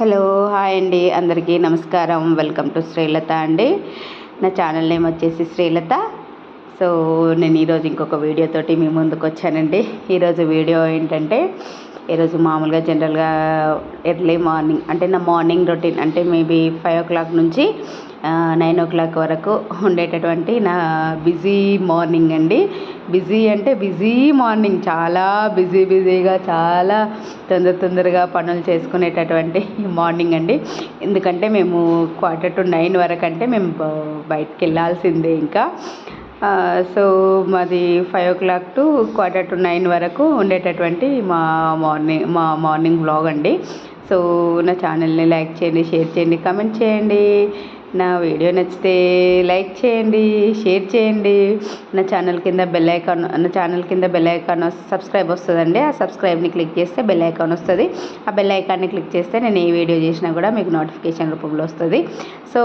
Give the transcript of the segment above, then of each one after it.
Hello hi అండి. అందరికీ నమస్కారం. వెల్కమ్ టు శ్రీలత అండి. నా ఛానల్ నేమ్ వచ్చేసి శ్రీలత. సో నేను ఈరోజు ఇంకొక వీడియోతోటి మీ ముందుకు వచ్చానండి. ఈరోజు వీడియో ఏంటంటే ఈరోజు మామూలుగా జనరల్గా ఎర్లీ మార్నింగ్ అంటే నా మార్నింగ్ రొటీన్ అంటే మేబీ ఫైవ్ ఓ క్లాక్ నుంచి నైన్ ఓ క్లాక్ వరకు ఉండేటటువంటి నా బిజీ మార్నింగ్ అండి. బిజీ అంటే బిజీ మార్నింగ్ చాలా బిజీ బిజీగా చాలా తొందర తొందరగా పనులు చేసుకునేటటువంటి మార్నింగ్ అండి. ఎందుకంటే మేము క్వార్టర్ టు నైన్ వరకు అంటే మేము బయటికి వెళ్ళాల్సిందే ఇంకా. సో మాది five o'clock to quarter to nine వరకు ఉండేటటువంటి మా మార్నింగ్ మా మార్నింగ్ బ్లాగ్ అండి. సో నా ఛానల్ని లైక్ చేయండి షేర్ చేయండి కమెంట్ చేయండి. నా వీడియో నచ్చితే లైక్ చేయండి షేర్ చేయండి. నా ఛానల్ కింద బెల్ ఐకాన్ నా ఛానల్ కింద బెల్ ఐకాన్ సబ్స్క్రైబ్ వస్తుందండి. ఆ సబ్స్క్రైబ్ని క్లిక్ చేస్తే బెల్ ఐకాన్ వస్తుంది. ఆ బెల్ ఐకాన్ని క్లిక్ చేస్తే నేను ఏ వీడియో చేసినా కూడా మీకు నోటిఫికేషన్ రూపంలో వస్తుంది. సో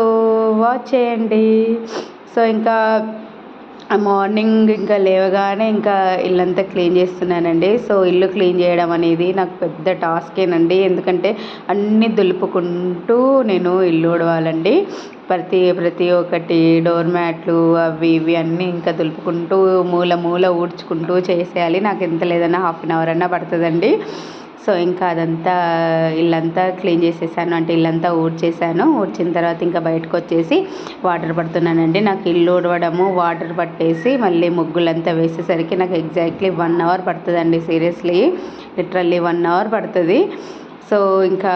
వాచ్ చేయండి. సో ఇంకా మార్నింగ్ ఇంకా లేవగానే ఇంకా ఇల్లంతా క్లీన్ చేస్తున్నానండి. సో ఇల్లు క్లీన్ చేయడం అనేది నాకు పెద్ద టాస్కేనండి. ఎందుకంటే అన్నీ దులుపుకుంటూ నేను ఇల్లు ఉడవాలండి ప్రతి ప్రతి ఒక్కటి డోర్ మ్యాట్లు అవి ఇవి అన్నీ ఇంకా దులుపుకుంటూ మూల మూల ఊడ్చుకుంటూ చేసేయాలి. నాకు ఎంత లేదన్నా హాఫ్ అన్ అవర్ అన్నా పడుతుందండి. సో ఇంకా అదంతా ఇల్లంతా క్లీన్ చేసేసాను. అంటే ఇల్లంతా ఊడ్చేసాను. ఊడ్చిన తర్వాత ఇంకా బయటకు వచ్చేసి వాటర్ పడుతున్నానండి. నాకు ఇల్లు ఊడవడము వాటర్ పట్టేసి మళ్ళీ ముగ్గులంతా వేసేసరికి నాకు ఎగ్జాక్ట్లీ వన్ అవర్ పడుతుందండి. సీరియస్లీ లిటరల్లీ వన్ అవర్ పడుతుంది. సో ఇంకా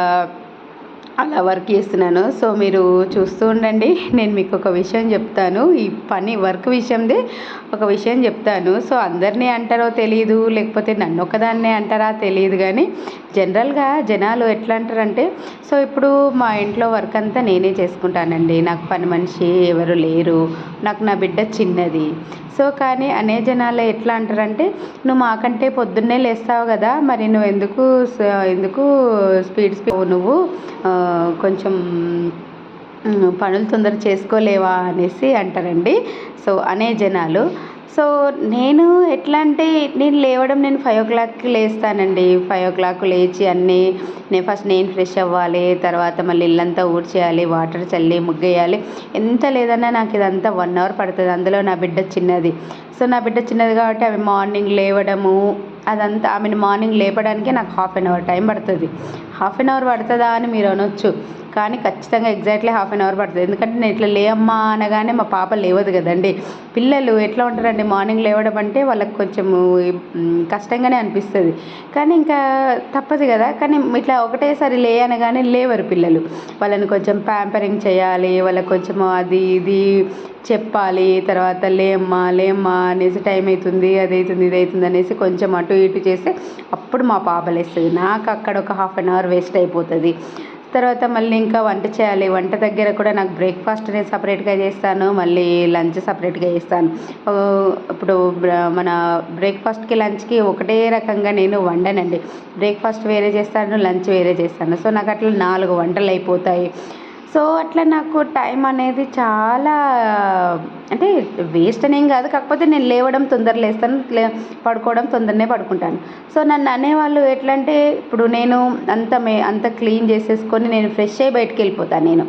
అలా వర్క్ చేస్తున్నాను. సో మీరు చూస్తూ ఉండండి. నేను మీకు ఒక విషయం చెప్తాను. ఈ పని వర్క్ విషయంది ఒక విషయం చెప్తాను. సో అందరినీ అంటారో తెలియదు లేకపోతే నన్ను ఒకదాన్నే అంటారా తెలియదు కానీ జనరల్గా జనాలు ఎట్లా అంటారంటే సో ఇప్పుడు మా ఇంట్లో వర్క్ అంతా నేనే చేసుకుంటానండి. నాకు పని మనిషి ఎవరు లేరు. నాకు నా బిడ్డ చిన్నది. సో కానీ అనే జనాలు ఎట్లా అంటారంటే నువ్వు మాకంటే పొద్దున్నే లేస్తావు కదా మరి నువ్వు ఎందుకు ఎందుకు స్పీడ్ స్పీడ్ నువ్వు కొంచెం పనులు తొందర చేసుకోలేవా అనేసి అంటారండి. సో అనే జనాలు. సో నేను ఎట్లా అంటే నేను లేవడం నేను ఫైవ్ ఓ క్లాక్కి లేస్తానండి. ఫైవ్ ఓ క్లాక్ లేచి అన్నీ నేను ఫస్ట్ నేను ఫ్రెష్ అవ్వాలి తర్వాత మళ్ళీ ఇల్లంతా ఊడ్చేయాలి వాటర్ చల్లి ముగ్గేయాలి. ఎంత లేదన్నా నాకు ఇదంతా వన్ అవర్ పడుతుంది. అందులో నా బిడ్డ చిన్నది. సో నా బిడ్డ చిన్నది కాబట్టి అవి మార్నింగ్ లేవడము అదంతా ఆమెను మార్నింగ్ లేపడానికి నాకు హాఫ్ అన్ అవర్ టైం పడుతుంది. హాఫ్ అన్ అవర్ పడుతుందా అని మీరు అనొచ్చు. కానీ ఖచ్చితంగా ఎగ్జాక్ట్లీ హాఫ్ అన్ అవర్ పడుతుంది. ఎందుకంటే నేను ఇట్లా లేమ్మా అనగానే మా పాప లేవదు కదండి. పిల్లలు ఎట్లా ఉంటారండి? మార్నింగ్ లేవడం అంటే వాళ్ళకి కొంచెం కష్టంగానే అనిపిస్తుంది. కానీ ఇంకా తప్పదు కదా. కానీ ఇట్లా ఒకటేసారి లే అనగానే లేవరు పిల్లలు. వాళ్ళని కొంచెం ప్యాంపరింగ్ చేయాలి వాళ్ళకి కొంచెం అది ఇది చెప్పాలి తర్వాత లేమ్మా లేమ్మా అనేసి టైం అవుతుంది అది అవుతుంది ఇది అవుతుంది అనేసి కొంచెం అటు ఇటు చేస్తే అప్పుడు మా పాప లేస్తుంది. నాకు అక్కడ ఒక హాఫ్ అన్ అవర్ వేస్ట్ అయిపోతుంది. తర్వాత మళ్ళీ ఇంకా వంట చేయాలి. వంట దగ్గర కూడా నాకు బ్రేక్ఫాస్ట్ నేను సపరేట్గా చేస్తాను. మళ్ళీ లంచ్ సపరేట్గా చేస్తాను. ఇప్పుడు మన బ్రేక్ఫాస్ట్కి లంచ్కి ఒకటే రకంగా నేను వండనండి. బ్రేక్ఫాస్ట్ వేరే చేస్తాను లంచ్ వేరే చేస్తాను. సో నాకు అట్లా నాలుగు వంటలు అయిపోతాయి. సో అట్లా నాకు టైం అనేది చాలా అంటే వేస్ట్ అనేం కాదు. కాకపోతే నేను లేవడం తొందర లేస్తాను లే పడుకోవడం తొందరనే పడుకుంటాను. సో నన్ను అనేవాళ్ళు ఎట్లా అంటే ఇప్పుడు నేను అంత మే అంత క్లీన్ చేసేసుకొని నేను ఫ్రెష్ అయ్యి బయటికి వెళ్ళిపోతాను నేను.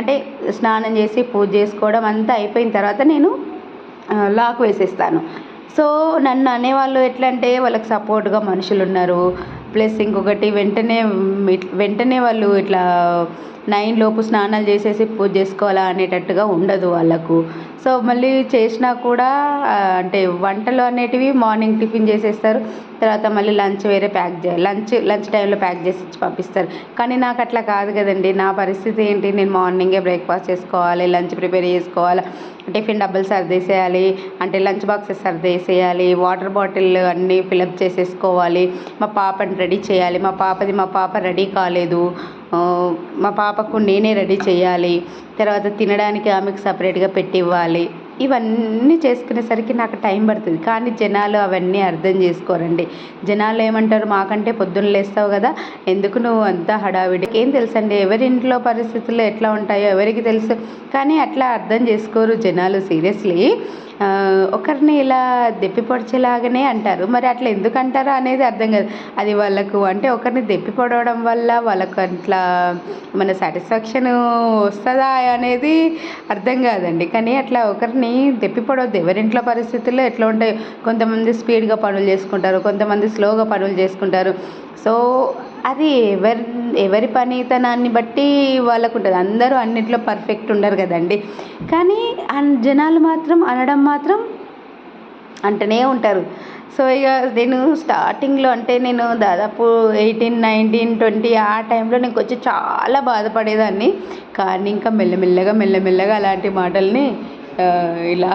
అంటే స్నానం చేసి పూజ చేసుకోవడం అంతా అయిపోయిన తర్వాత నేను లాక్ వేసేస్తాను. సో నన్ను అనేవాళ్ళు ఎట్లా అంటే వాళ్ళకి సపోర్ట్గా మనుషులు ఉన్నారు. ప్లస్ ఇంకొకటి వెంటనే వెంటనే వాళ్ళు ఇట్లా నైన్ లోపు స్నానాలు చేసేసి పూజ చేసుకోవాలా అనేటట్టుగా ఉండదు వాళ్ళకు. సో మళ్ళీ చేసినా కూడా అంటే వంటలు అనేటివి మార్నింగ్ టిఫిన్ చేసేస్తారు. తర్వాత మళ్ళీ లంచ్ వేరే ప్యాక్ చేయాలి లంచ్ లంచ్ టైంలో ప్యాక్ చేసి పంపిస్తారు. కానీ నాకు అట్లా కాదు కదండి. నా పరిస్థితి ఏంటి? నేను మార్నింగే బ్రేక్ఫాస్ట్ చేసుకోవాలి లంచ్ ప్రిపేర్ చేసుకోవాలి. టిఫిన్ డబ్బులు సర్దేసేయాలి అంటే లంచ్ బాక్సెస్ సర్దేసేయాలి వాటర్ బాటిల్ అన్నీ ఫిలప్ చేసేసుకోవాలి. మా పాపని రెడీ చేయాలి. మా పాపది మా పాప రెడీ కాలేదు. మా పాపకు నేనే రెడీ చేయాలి. తర్వాత తినడానికి ఆమెకు సపరేట్గా పెట్టి ఇవ్వాలి. ఇవన్నీ చేసుకునేసరికి నాకు టైం పడుతుంది. కానీ జనాలు అవన్నీ అర్థం చేసుకోరండి. జనాలు ఏమంటారు మాకంటే పొద్దున్న లేస్తావు కదా ఎందుకు నువ్వు అంతా హడావిడి? ఏం తెలుసండి ఎవరి ఇంట్లో పరిస్థితులు ఎట్లా ఉంటాయో ఎవరికి తెలుసు. కానీ అట్లా అర్థం చేసుకోరు జనాలు సీరియస్లీ. ఒకరిని ఇలా దెప్పి పొడిచేలాగానే అంటారు. మరి అట్లా ఎందుకు అంటారో అనేది అర్థం కాదు. అది వాళ్ళకు అంటే ఒకరిని దెప్పి పొడవడం వల్ల వాళ్ళకు అట్లా మన సాటిస్ఫాక్షన్ వస్తుందా అనేది అర్థం కాదండి. కానీ అట్లా ఒకరిని దెప్పి పొడవద్దు. ఎవరింట్లో పరిస్థితుల్లో ఎట్లా ఉంటాయి. కొంతమంది స్పీడ్గా పనులు చేసుకుంటారు. కొంతమంది స్లోగా పనులు చేసుకుంటారు. సో అది ఎవరి ఎవరి పనితనాన్ని బట్టి వాళ్ళకు ఉంటుంది అందరూ అన్నిట్లో పర్ఫెక్ట్ ఉండరు కదండి. కానీ జనాలు మాత్రం అనడం మాత్రం అంటూనే ఉంటారు. సో ఇక నేను స్టార్టింగ్లో అంటే నేను దాదాపు ఎయిటీన్ నైన్టీన్ ట్వంటీ ఆ టైంలో నేను వచ్చి చాలా బాధపడేదాన్ని. కానీ ఇంకా మెల్లమెల్లగా మెల్లమెల్లగా అలాంటి మాటల్ని ఇలా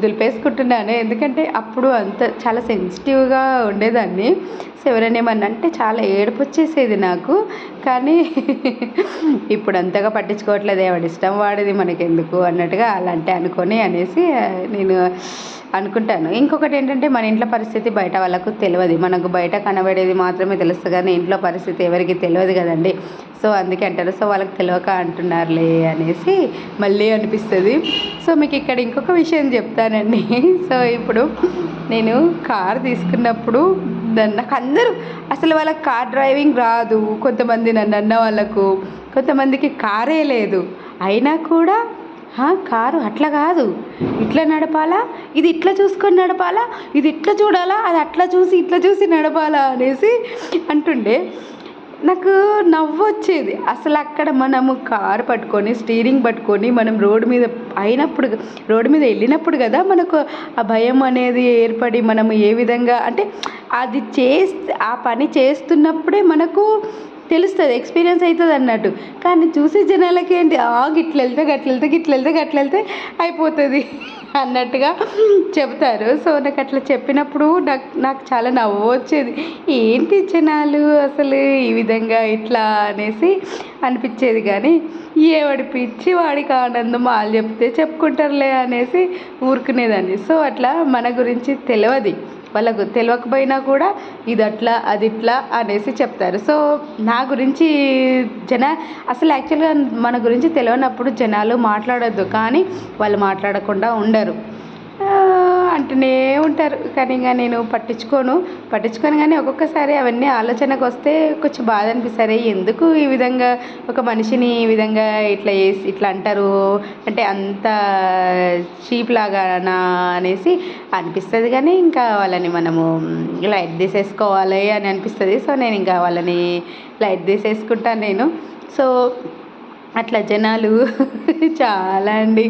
దులిపేసుకుంటున్నాను. ఎందుకంటే అప్పుడు అంత చాలా సెన్సిటివ్గా ఉండేదాన్ని. సో ఎవరైనా ఏమన్నా అంటే చాలా ఏడుపు వచ్చేసేది నాకు. కానీ ఇప్పుడు అంతగా పట్టించుకోవట్లేదు. ఎవడి ఇష్టం వాడిది మనకెందుకు అన్నట్టుగా అలాంటి అనుకొని అనేసి నేను అనుకుంటాను. ఇంకొకటి ఏంటంటే మన ఇంట్లో పరిస్థితి బయట వాళ్ళకు తెలియదు మనకు బయట కనబడేది మాత్రమే తెలుస్తుంది కానీ ఇంట్లో పరిస్థితి ఎవరికి తెలియదు కదండి. సో అందుకే అంటారు. సో వాళ్ళకి తెలియక అంటున్నారులే అనేసి మళ్ళీ అనిపిస్తుంది. సో మీకు ఇక్కడ ఇంకొక విషయం చెప్తానండి. సో ఇప్పుడు నేను కార్ తీసుకున్నప్పుడు నన్ను- నాకు అందరూ అసలు వాళ్ళకి కార్ డ్రైవింగ్ రాదు. కొంతమంది నన్ను అన్న వాళ్ళకు కొంతమందికి కారే లేదు. అయినా కూడా కారు అట్లా కాదు. ఇట్లా నడపాలా? ఇది ఇట్లా చూసుకొని నడపాలా? ఇది ఇట్లా చూడాలా? అది అట్లా చూసి ఇట్లా చూసి నడపాలా అనేసి అంటుండే. నాకు నవ్వు వచ్చేది. అసలు అక్కడ మనము కారు పట్టుకొని స్టీరింగ్ పట్టుకొని మనం రోడ్డు మీద అయినప్పుడు రోడ్డు మీద వెళ్ళినప్పుడు కదా మనకు ఆ భయం అనేది ఏర్పడి మనము ఏ విధంగా అంటే అది చేస్తే ఆ పని చేస్తున్నప్పుడే మనకు తెలుస్తుంది ఎక్స్పీరియన్స్ అవుతుంది అన్నట్టు. కానీ చూసే జనాలకి ఏంటి ఆ గిట్ల వెళ్తే గట్ల వెళ్తే గిట్ల వెళ్తే గట్ల వెళ్తే అయిపోతుంది అన్నట్టుగా చెప్తారు. సో నాకు అట్లా చెప్పినప్పుడు నాకు నాకు చాలా నవ్వు వచ్చేది. ఏంటి జనాలు అసలు ఈ విధంగా ఇట్లా అనేసి అనిపించేది కానీ ఏవాడి పిచ్చి వాడికి ఆనందం వాళ్ళు చెప్తే చెప్పుకుంటారులే అనేసి ఊరుకునేదాన్ని. సో అట్లా మన గురించి తెలియదు వాళ్ళకు తెలియకపోయినా కూడా ఇది అట్లా అది ఇట్లా అనేసి చెప్తారు. సో నా గురించి జన అసలు యాక్చువల్గా మన గురించి తెలియనప్పుడు జనాలు మాట్లాడొద్దు కానీ వాళ్ళు మాట్లాడకుండా ఉండరు. అంటూనే ఉంటారు. కానీ ఇంకా నేను పట్టించుకోను. పట్టించుకోను కానీ ఒక్కొక్కసారి అవన్నీ ఆలోచనకు వస్తే కొంచెం బాధ అనిపిస్తుంది. ఎందుకు ఈ విధంగా ఒక మనిషిని ఈ విధంగా ఇట్లా చేసి ఇట్లా అంటారు? అంటే అంత చీప్ లాగానా అనేసి అనిపిస్తుంది. కానీ ఇంకా వాళ్ళని మనము లైట్ తీసేసుకోవాలి అని అనిపిస్తుంది. సో నేను ఇంకా వాళ్ళని లైట్ తీసేసుకుంటాను నేను. సో అట్లా జనాలు చాలా అండి.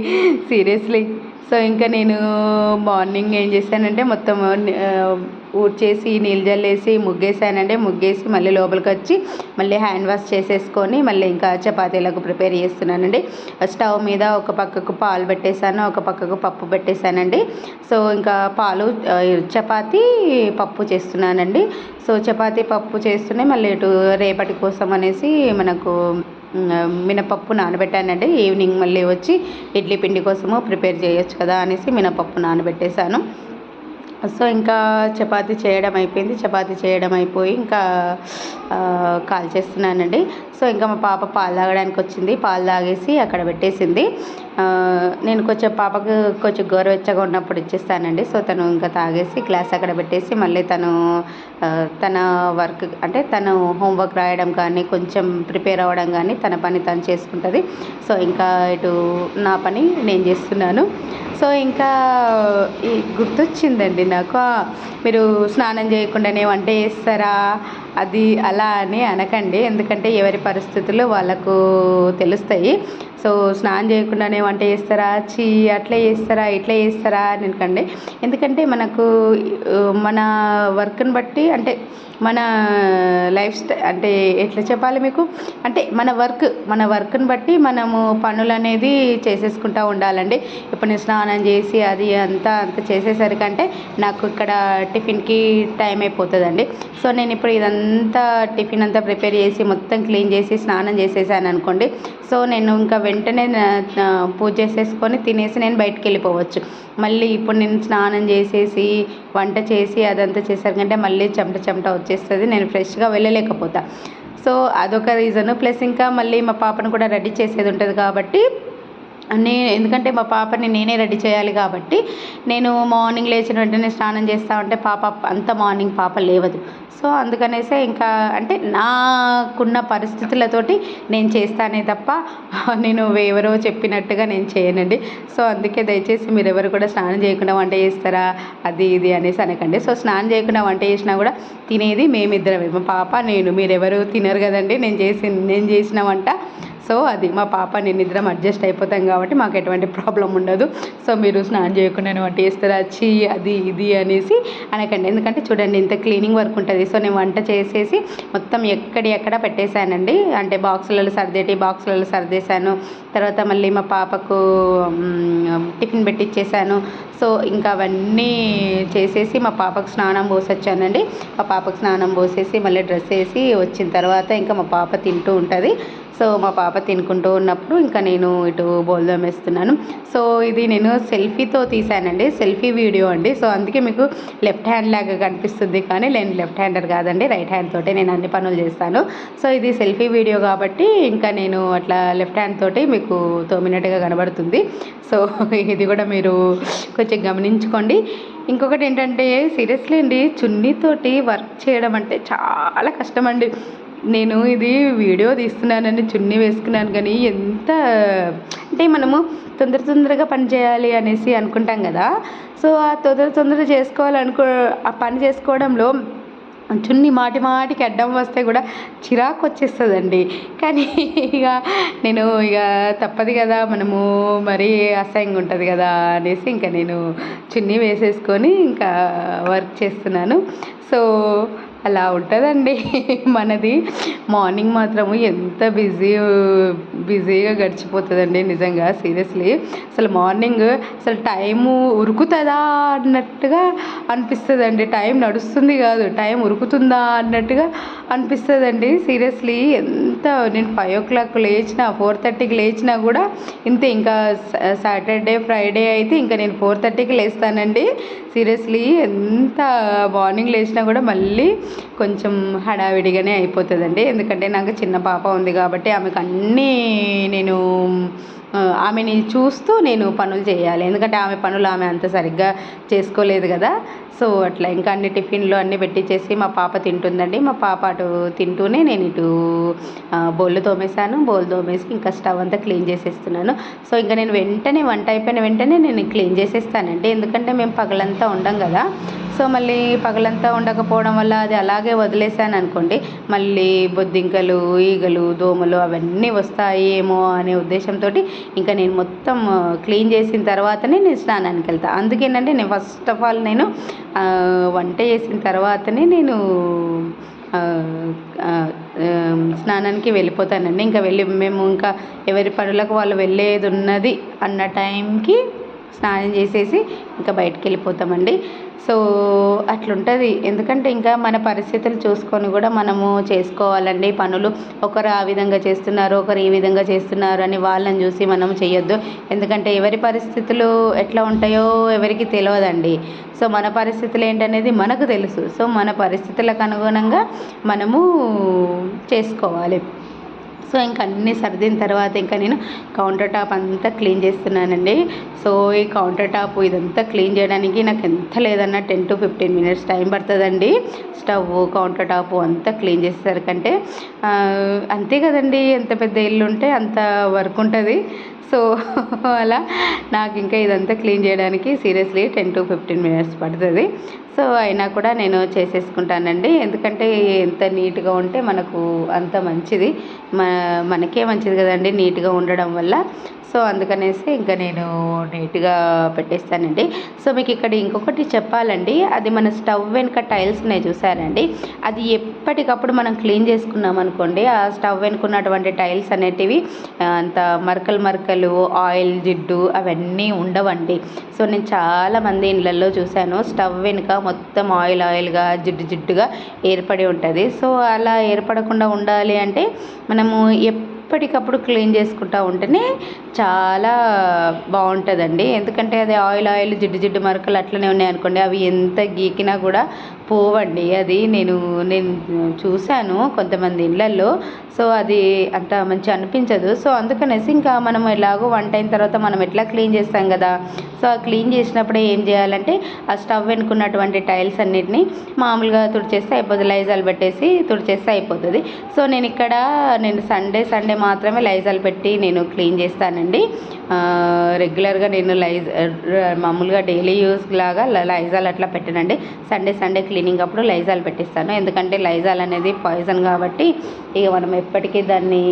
సీరియస్లీ. సో ఇంకా నేను మార్నింగ్ ఏం చేశానంటే మొత్తం ఊడ్చేసి నీళ్ళు జల్లేసి ముగ్గేసానంటే ముగ్గేసి మళ్ళీ లోపలికి వచ్చి మళ్ళీ హ్యాండ్ వాష్ చేసేసుకొని మళ్ళీ ఇంకా చపాతీలకు ప్రిపేర్ చేస్తున్నానండి. స్టవ్ మీద ఒక పక్కకు పాలు పెట్టేశాను ఒక పక్కకు పప్పు పెట్టేశానండి. సో ఇంకా పాలు చపాతీ పప్పు చేస్తున్నానండి. సో చపాతీ పప్పు చేస్తూనే మళ్ళీ ఇటు రేపటి కోసం అనేసి మనకు మినపప్పు నానబెట్టానండి. ఈవినింగ్ మళ్ళీ వచ్చి ఇడ్లీ పిండి కోసము ప్రిపేర్ చేయొచ్చు కదా అనేసి మినపప్పు నానబెట్టేశాను. సో ఇంకా చపాతీ చేయడం అయిపోయింది. చపాతీ చేయడం అయిపోయి ఇంకా కాల్ చేస్తున్నానండి. సో ఇంకా మా పాప పాలు తాగడానికి వచ్చింది. పాలు తాగేసి అక్కడ పెట్టేసింది. నేను కొంచెం పాపకు కొంచెం గోరువెచ్చగా ఉన్నప్పుడు ఇచ్చేస్తానండి. సో తను ఇంకా తాగేసి గ్లాస్ అక్కడ పెట్టేసి మళ్ళీ తను తన వర్క్ అంటే తను హోంవర్క్ రాయడం కానీ కొంచెం ప్రిపేర్ అవ్వడం కానీ తన పని తను చేసుకుంటుంది. సో ఇంకా ఇటు నా పని నేను చేస్తున్నాను. సో ఇంకా ఈ గుర్తొచ్చిందండి నాకు. మీరు స్నానం చేయకుండానే వంట చేస్తారా? అది అలా అని అనకండి. ఎందుకంటే ఎవరి పరిస్థితులు వాళ్ళకు తెలుస్తాయి. సో స్నానం చేయకుండానే వంట చేస్తారా? చీ అట్లా చేస్తారా? ఇట్లా చేస్తారా? అని అనకండి. ఎందుకంటే మనకు మన వర్క్ని బట్టి అంటే మన లైఫ్ స్టైల్ అంటే ఎట్లా చెప్పాలి మీకు? అంటే మన వర్క్ మన వర్క్ని బట్టి మనము పనులు అనేది చేసేసుకుంటూ ఉండాలండి. ఇప్పుడు నేను స్నానం చేసి అది అంతా అంత చేసేసరికంటే నాకు ఇక్కడ టిఫిన్కి టైం అయిపోతుందండి. సో నేను ఇప్పుడు ఇదంతా టిఫిన్ అంతా ప్రిపేర్ చేసి మొత్తం క్లీన్ చేసి స్నానం చేసేసాను అనుకోండి సో నేను ఇంకా వెంటనే పూజ చేసేసుకొని తినేసి నేను బయటికి వెళ్ళిపోవచ్చు. మళ్ళీ ఇప్పుడు నేను స్నానం చేసేసి వంట చేసి అదంతా చేసరికంటే మళ్ళీ చెమట చెమట వచ్చేస్తుంది. నేను ఫ్రెష్గా వెళ్ళలేకపోతా. సో అదొక రీజను. ప్లస్ ఇంకా మళ్ళీ మా పాపను కూడా రెడీ చేసేది ఉంటుంది కాబట్టి నేను ఎందుకంటే మా పాపని నేనే రెడీ చేయాలి కాబట్టి నేను మార్నింగ్ లేచిన వెంటనే స్నానం చేస్తా ఉంటే పాప అంత మార్నింగ్ పాప లేవదు. సో అందుకనేసే ఇంకా అంటే నాకున్న పరిస్థితులతోటి నేను చేస్తానే తప్ప నేను ఎవరో చెప్పినట్టుగా నేను చేయనండి. సో అందుకే దయచేసి మీరు ఎవరు కూడా స్నానం చేయకుండా వంట చేస్తారా? అది ఇది అనేసి అనకండి. సో స్నానం చేయకుండా వంట చేసినా కూడా తినేది మేమిద్దరమే. మా పాప నేను మీరెవరు తినరు కదండి. నేను చేసి నేను చేసిన వంట సో అది మా పాప నేను ఇద్దరం అడ్జస్ట్ అయిపోతాం కాబట్టి మాకు ఎటువంటి ప్రాబ్లం ఉండదు. సో మీరు స్నానం చేయకుండా వంట చేస్తారా వచ్చి అది ఇది అనేసి అనకండి. ఎందుకంటే చూడండి ఇంత క్లీనింగ్ వర్క్ ఉంటుంది. సో నేను వంట చేసేసి మొత్తం ఎక్కడి ఎక్కడ పెట్టేశానండి. అంటే బాక్సులలో సర్దేటి బాక్సులలో సర్దేశాను. తర్వాత మళ్ళీ మా పాపకు టిఫిన్ పెట్టిచ్చేసాను సో ఇంకా అవన్నీ చేసేసి మా పాపకు స్నానం పోసొచ్చానండి. మా పాపకు స్నానం పోసేసి మళ్ళీ డ్రెస్ వేసి వచ్చిన తర్వాత ఇంకా మా పాప తింటూ ఉంటుంది. సో మా పాప తినుకుంటూ ఉన్నప్పుడు ఇంకా నేను ఇటు బోల్దం వేస్తున్నాను. సో ఇది నేను సెల్ఫీతో తీసానండి సెల్ఫీ వీడియో అండి. సో అందుకే మీకు లెఫ్ట్ హ్యాండ్ లాగా కనిపిస్తుంది కానీ నేను లెఫ్ట్ హ్యాండర్ కాదండి. రైట్ హ్యాండ్ తోటే నేను అన్ని పనులు చేస్తాను. సో ఇది సెల్ఫీ వీడియో కాబట్టి ఇంకా నేను అట్లా లెఫ్ట్ హ్యాండ్ తోటి మీకు తోమినట్టుగా కనబడుతుంది. సో ఇది కూడా మీరు కొంచెం గమనించుకోండి. ఇంకొకటి ఏంటంటే సీరియస్లీ అండి చున్నీతోటి వర్క్ చేయడం అంటే చాలా కష్టం అండి నేను ఇది వీడియో తీస్తున్నానని చున్నీ వేసుకున్నాను కానీ ఎంత అంటే మనము తొందర తొందరగా పని చేయాలి అనేసి అనుకుంటాం కదా. సో ఆ తొందర తొందర చేసుకోవాలనుకో ఆ పని చేసుకోవడంలో చున్నీ మాటి మాటికి అడ్డం వస్తే కూడా చిరాకు వచ్చేస్తుందండి. కానీ ఇక నేను ఇక తప్పదు కదా మనము మరీ అసహ్యంగా ఉంటుంది కదా అనేసి ఇంకా నేను చున్నీ వేసేసుకొని ఇంకా వర్క్ చేస్తున్నాను. సో అలా ఉంటుందండి. మనది మార్నింగ్ మాత్రము ఎంత బిజీ బిజీగా గడిచిపోతుందండి నిజంగా సీరియస్లీ. అసలు మార్నింగ్ అసలు టైము ఉరుకుతుందా అన్నట్టుగా అనిపిస్తుందండి. టైం నడుస్తుంది కాదు టైం ఉరుకుతుందా అన్నట్టుగా అనిపిస్తుందండి. సీరియస్లీ ఎంత నేను ఫైవ్ ఓ క్లాక్ లేచినా ఫోర్ థర్టీకి లేచినా కూడా ఇంతే ఇంకా సాటర్డే ఫ్రైడే అయితే ఇంకా నేను ఫోర్ థర్టీకి లేస్తానండి. సీరియస్లీ ఎంత మార్నింగ్ లేచినా కూడా మళ్ళీ కొంచెం హడావిడిగానే అయిపోతుందండి. ఎందుకంటే నాకు చిన్న పాప ఉంది కాబట్టి ఆమెకు అన్నీ నేను ఆమెని చూస్తూ నేను పనులు చేయాలి. ఎందుకంటే ఆమె పనులు ఆమె అంత సరిగ్గా చేసుకోలేదు కదా. సో అట్లా ఇంకా అన్ని టిఫిన్లు అన్నీ పెట్టించేసి మా పాప తింటుందండి. మా పాప అటు తింటూనే నేను ఇటు బౌళ్ళు తోమేశాను. బౌల్ తోమేసి ఇంకా స్టవ్ అంతా క్లీన్ చేసేస్తున్నాను. సో ఇంకా నేను వెంటనే వంట అయిపోయిన వెంటనే నేను క్లీన్ చేసేస్తానండి. ఎందుకంటే మేము పగలంతా ఉండం కదా. సో మళ్ళీ పగలంతా ఉండకపోవడం వల్ల అది అలాగే వదిలేసాను అనుకోండి. మళ్ళీ బొద్దింకలు ఈగలు దోమలు అవన్నీ వస్తాయేమో అనే ఉద్దేశంతో ఇంకా నేను మొత్తం క్లీన్ చేసిన తర్వాతనే నేను స్నానానికి వెళ్తాను అందుకేనంటే నేను ఫస్ట్ ఆఫ్ ఆల్ నేను వంట చేసిన తర్వాతనే నేను స్నానానికి వెళ్ళిపోతానండి. ఇంకా వెళ్ళి మేము ఇంకా ఎవరి పనులకు వాళ్ళు వెళ్ళేది ఉన్నది అన్న టైంకి స్నానం చేసేసి ఇంకా బయటికి వెళ్ళిపోతామండి. సో అట్లుంటుంది. ఎందుకంటే ఇంకా మన పరిస్థితులు చూసుకొని కూడా మనము చేసుకోవాలండి. పనులు ఒకరు ఆ విధంగా చేస్తున్నారు ఒకరు ఈ విధంగా చేస్తున్నారు అని వాళ్ళని చూసి మనం చేయొద్దు. ఎందుకంటే ఎవరి పరిస్థితులు ఎట్లా ఉంటాయో ఎవరికి తెలియదండి సో మన పరిస్థితులు ఏంటనేది మనకు తెలుసు. సో మన పరిస్థితులకు అనుగుణంగా మనము చేసుకోవాలి. సో ఇంకా అన్నీ సర్దిన తర్వాత ఇంకా నేను కౌంటర్ టాప్ అంతా క్లీన్ చేస్తున్నానండి. సో ఈ కౌంటర్ టాప్ ఇదంతా క్లీన్ చేయడానికి నాకు ఎంత లేదన్నా ten to fifteen minutes time పడుతుందండి. స్టవ్ కౌంటర్ టాప్ అంతా క్లీన్ చేసేసరికంటే అంతే కదండి ఎంత పెద్ద ఇల్లు ఉంటే అంత వర్క్ ఉంటుంది. సో అలా నాకు ఇంకా ఇదంతా క్లీన్ చేయడానికి seriously ten to fifteen minutes పడుతుంది. సో అయినా కూడా నేను చేసేసుకుంటానండి. ఎందుకంటే ఎంత నీట్గా ఉంటే మనకు అంత మంచిది. మన మనకే మంచిది కదండి నీట్గా ఉండడం వల్ల. సో అందుకనేసి ఇంకా నేను నీట్గా పెట్టేస్తానండి. సో మీకు ఇక్కడ ఇంకొకటి చెప్పాలండి. అది మన స్టవ్ వెనుక టైల్స్ ఉన్నాయి చూసారండి. అది ఎప్పటికప్పుడు మనం క్లీన్ చేసుకున్నాం అనుకోండి ఆ స్టవ్ వెనుకున్నటువంటి టైల్స్ అనేటివి అంత మరకలు మరకలు ఆయిల్ జిడ్డు అవన్నీ ఉండవండి. సో నేను చాలామంది ఇళ్ళల్లో చూశాను స్టవ్ వెనుక మొత్తం ఆయిల్ ఆయిల్గా జిడ్డు జిడ్డుగా ఏర్పడి ఉంటుంది. సో అలా ఏర్పడకుండా ఉండాలి అంటే మనము ఎప్పటికప్పుడు క్లీన్ చేసుకుంటూ ఉంటేనే చాలా బాగుంటుందండి. ఎందుకంటే అది ఆయిల్ ఆయిల్ జిడ్డు జిడ్డు మరకలు అట్లనే ఉన్నాయి అనుకోండి. అవి ఎంత గీకినా కూడా పోవండి. అది నేను నేను చూశాను కొంతమంది ఇళ్ళల్లో సో అది అంత మంచి అనిపించదు. సో అందుకనేసి ఇంకా మనం ఎలాగో వంట అయిన తర్వాత మనం ఎట్లా క్లీన్ చేస్తాం కదా? సో ఆ క్లీన్ చేసినప్పుడే ఏం చేయాలంటే ఆ స్టవ్ వెనుకున్నటువంటి టైల్స్ అన్నిటిని మామూలుగా తుడిచేస్తే అయిపోతుంది లైజాల్ పెట్టేసి తుడిచేస్తే అయిపోతుంది. సో నేను ఇక్కడ నేను సండే సండే మాత్రమే లైజాల్ పెట్టి నేను క్లీన్ చేస్తానండి. రెగ్యులర్గా నేను లైజ్ మామూలుగా డైలీ యూస్ లాగా లైజాల్ అట్లా పెట్టానండి. సండే సండే క్లీన్ క్లీనింగ్ అప్పుడు లైజాల్ పెట్టిస్తాను. ఎందుకంటే లైజాల్ అనేది పాయిజన్ కాబట్టి ఇక మనం ఎప్పటికీ దాన్ని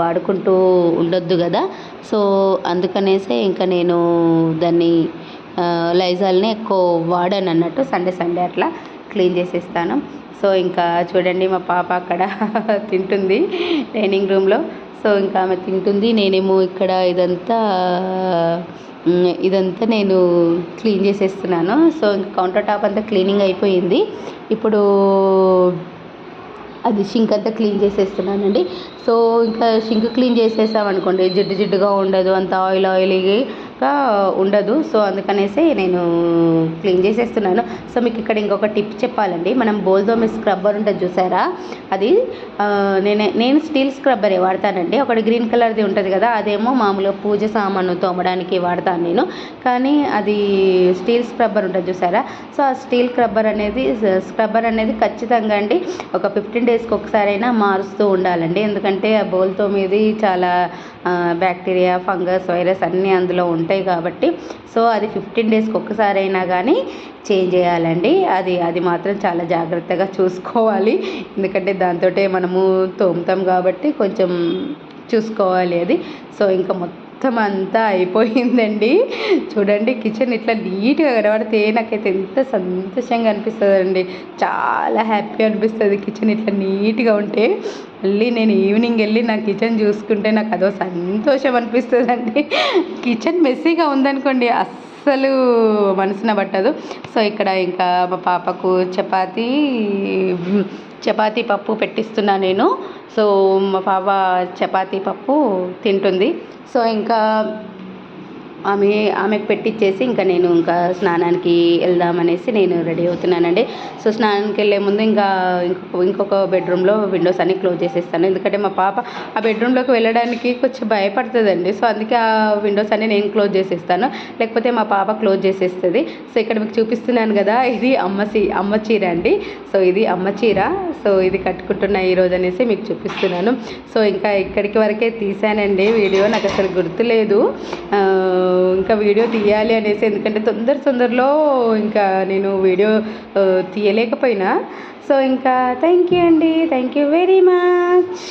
వాడుకుంటూ ఉండొద్దు కదా. సో అందుకనేసే ఇంకా నేను దాన్ని లైజాల్ని ఎక్కువ వాడాను అన్నట్టు సండే సండే అట్లా క్లీన్ చేసేస్తాను. సో ఇంకా చూడండి మా పాప అక్కడ తింటుంది డైనింగ్ రూమ్లో. సో ఇంకా ఆమె తింటుంది. నేనేమో ఇక్కడ ఇదంతా ఇదంతా నేను క్లీన్ చేసేస్తున్నాను. సో ఇంకా కౌంటర్ టాప్ అంతా క్లీనింగ్ అయిపోయింది. ఇప్పుడు అది షింక్ అంతా క్లీన్ చేసేస్తున్నానండి. సో ఇంకా షింక్ క్లీన్ చేసేసాం అనుకోండి జిడ్డు జిడ్డుగా ఉండదు. అంత ఆయిల్ ఆయిల్గా ఉండదు. సో అందుకనేసి నేను క్లీన్ చేసేస్తున్నాను. సో మీకు ఇక్కడ ఇంకొక టిప్ చెప్పాలండి. మనం బోల్దోమి స్క్రబ్బర్ ఉంటుంది చూసారా? అది నేను నేనే నేను స్టీల్ స్క్రబ్బరే వాడతానండి. ఒకటి గ్రీన్ కలర్ది ఉంటుంది కదా అదేమో మామూలుగా పూజ సామాను తోమడానికి వాడతాను నేను. కానీ అది స్టీల్ స్క్రబ్బర్ ఉంటుంది చూసారా? సో ఆ స్టీల్ స్క్రబ్బర్ అనేది స్క్రబ్బర్ అనేది ఖచ్చితంగా అండి ఒక ఫిఫ్టీన్ డేస్కి ఒకసారైనా మారుస్తూ ఉండాలండి. ఎందుకంటే ఆ బోల్తో మీది చాలా బ్యాక్టీరియా ఫంగస్ వైరస్ అన్నీ అందులో ఉంటాయి కాబట్టి సో అది ఫిఫ్టీన్ డేస్కి ఒక్కసారైనా కానీ చేంజ్ చేయాలండి. అది అది మాత్రం చాలా జాగ్రత్తగా చూసుకోవాలి. ఎందుకంటే దాంతో మనము తోముతాం కాబట్టి కొంచెం చూసుకోవాలి అది. సో ఇంకా మొత్తం మొత్తం అంతా అయిపోయిందండి. చూడండి కిచెన్ ఇట్లా నీట్గా కనబడితే నాకైతే ఎంత సంతోషంగా అనిపిస్తుందండి. చాలా హ్యాపీ అనిపిస్తుంది కిచెన్ ఇట్లా నీట్గా ఉంటే. మళ్ళీ నేను ఈవినింగ్ వెళ్ళి నా కిచెన్ చూసుకుంటే నాకు అదో సంతోషం అనిపిస్తుందండి. కిచెన్ మెస్సీగా ఉందనుకోండి అస్సలు మనసున పట్టదు. సో ఇక్కడ ఇంకా మా పాపకు చపాతీ చపాతీ పప్పు పెట్టిస్తున్నా నేను. సో మా పాప చపాతీ పప్పు తింటుంది. సో ఇంకా ఆమె ఆమెకు పెట్టించేసి ఇంకా నేను ఇంకా స్నానానికి వెళ్దామనేసి నేను రెడీ అవుతున్నానండి. సో స్నానానికి వెళ్ళే ముందు ఇంకా ఇంకొక ఇంకొక బెడ్రూమ్లో విండోస్ అన్ని క్లోజ్ చేసేస్తాను. ఎందుకంటే మా పాప ఆ బెడ్రూమ్లోకి వెళ్ళడానికి కొంచెం భయపడుతుందండి. సో అందుకే ఆ విండోస్ అన్ని నేను క్లోజ్ చేసేస్తాను. లేకపోతే మా పాప క్లోజ్ చేసేస్తుంది. సో ఇక్కడ మీకు చూపిస్తున్నాను కదా ఇది అమ్మ చీ అమ్మ చీర అండి. సో ఇది అమ్మ చీర. సో ఇది కట్టుకుంటున్న ఈరోజు అనేసి మీకు చూపిస్తున్నాను. సో ఇంకా ఇక్కడికి వరకే తీసానండి వీడియో. నాకు అసలు గుర్తులేదు. ఇంకా వీడియో తీయాలి అనేసి ఎందుకంటే తొందర తొందరలో ఇంకా నేను వీడియో తీయలేకపోయినా. సో ఇంకా థ్యాంక్ యూ అండి. Thank you very much